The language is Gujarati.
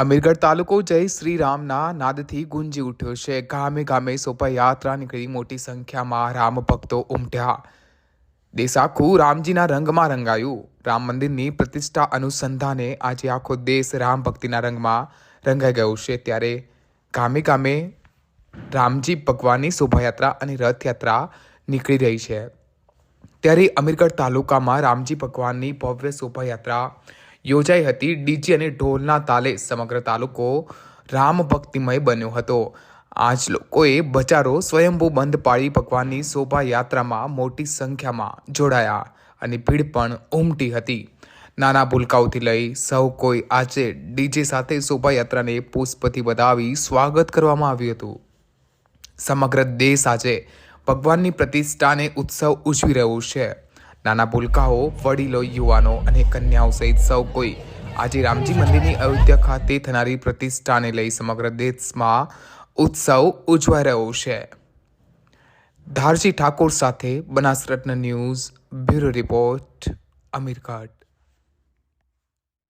અમીરગઢ તાલુકો જય શ્રી રામના નાદથી ગુંજી ઉઠ્યો છે. ગામે ગામે શોભાયાત્રા નીકળી મોટી સંખ્યામાં રામ ભક્તો ઉમટ્યા. દેશ આખું રામજીના રંગમાં રંગાયું. રામ મંદિરની પ્રતિષ્ઠા અનુસંધાને આજે આખો દેશ રામ ભક્તિના રંગમાં રંગાઈ ગયો છે. ત્યારે ગામે ગામે રામજી ભગવાનની શોભાયાત્રા અને રથયાત્રા નીકળી રહી છે. ત્યારે અમીરગઢ તાલુકામાં રામજી ભગવાનની ભવ્ય શોભાયાત્રા યોજાઈ હતી ડીજે અને ઢોલના તાલે સમગ્ર તાલુકો રામ ભક્તિમય બન્યો હતો. આજ લોકોએ બજારો સ્વયંભૂ બંધ પાળી ભગવાનની શોભાયાત્રામાં મોટી સંખ્યામાં જોડાયા અને ભીડ પણ ઉમટી હતી. નાના ભૂલકાઓથી લઈ સૌ કોઈ આજે ડીજે સાથે શોભાયાત્રાને પુષ્પથી વધાવી સ્વાગત કરવામાં આવ્યું હતું. સમગ્ર દેશ આજે ભગવાનની પ્રતિષ્ઠાને ઉત્સવ ઉજવી રહ્યું છે. નાના ભૂલકાઓ, વડીલો, યુવાનો અને કન્યાઓ સહિત સૌ કોઈ આજે રામજી મંદિરની અયોધ્યા ખાતે થનારી પ્રતિષ્ઠાને લઈ સમગ્ર દેશમાં ઉત્સવ ઉજવાઈ રહ્યો છે. ધારજી ઠાકોર સાથે Banasratna news, bureau report, Amirgadh.